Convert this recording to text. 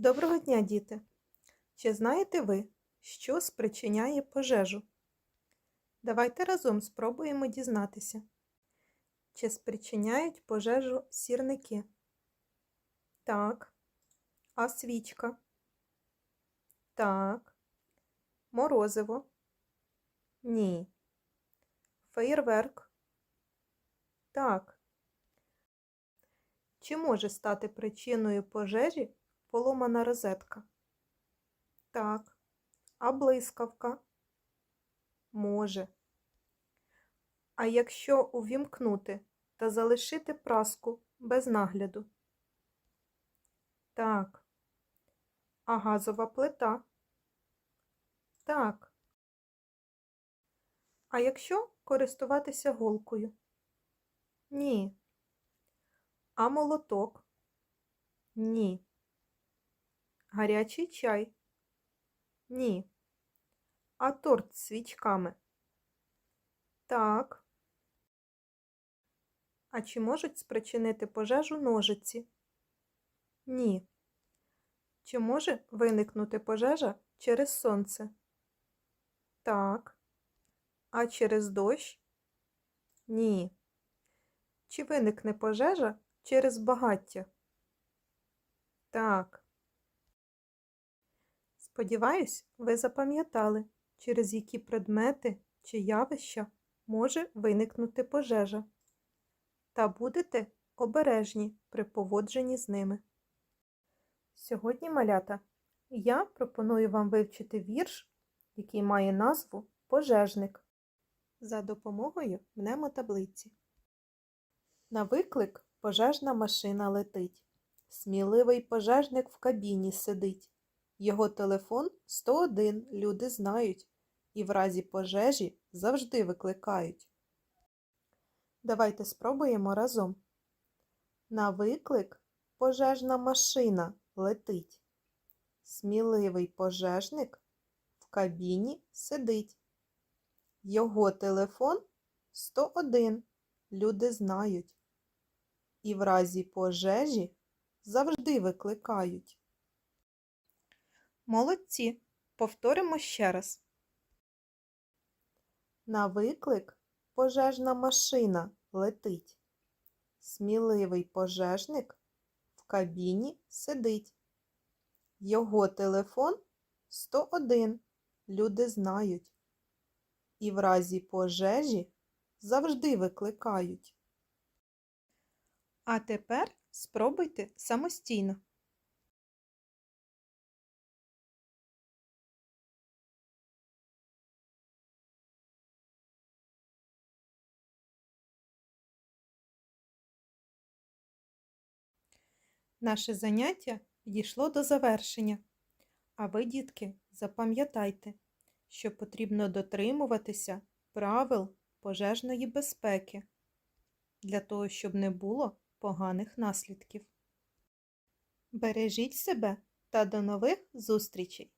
Доброго дня, діти! Чи знаєте ви, що спричиняє пожежу? Давайте разом спробуємо дізнатися. Чи спричиняють пожежу сірники? Так. А свічка? Так. Морозиво? Ні. Феєрверк? Так. Чи може стати причиною пожежі поломана розетка? Так. А блискавка? Може. А якщо увімкнути та залишити праску без нагляду? Так. А газова плита? Так. А якщо користуватися голкою? Ні. А молоток? Ні. Гарячий чай? Ні. А торт з свічками? Так. А чи можуть спричинити пожежу ножиці? Ні. Чи може виникнути пожежа через сонце? Так. А через дощ? Ні. Чи виникне пожежа через багаття? Так. Сподіваюсь, ви запам'ятали, через які предмети чи явища може виникнути пожежа. Та будете обережні при поводженні з ними. Сьогодні, малята, я пропоную вам вивчити вірш, який має назву Пожежник за допомогою мнемотаблиці. На виклик пожежна машина летить. Сміливий пожежник в кабіні сидить. Його телефон 101 люди знають і в разі пожежі завжди викликають. Давайте спробуємо разом. На виклик пожежна машина летить. Сміливий пожежник в кабіні сидить. Його телефон 101 люди знають. І в разі пожежі завжди викликають. Молодці. Повторимо ще раз. На виклик пожежна машина летить. Сміливий пожежник в кабіні сидить. Його телефон 101 люди знають. І в разі пожежі завжди викликають. А тепер спробуйте самостійно. Наше заняття підійшло до завершення. А ви, дітки, запам'ятайте, що потрібно дотримуватися правил пожежної безпеки для того, щоб не було поганих наслідків. Бережіть себе та до нових зустрічей!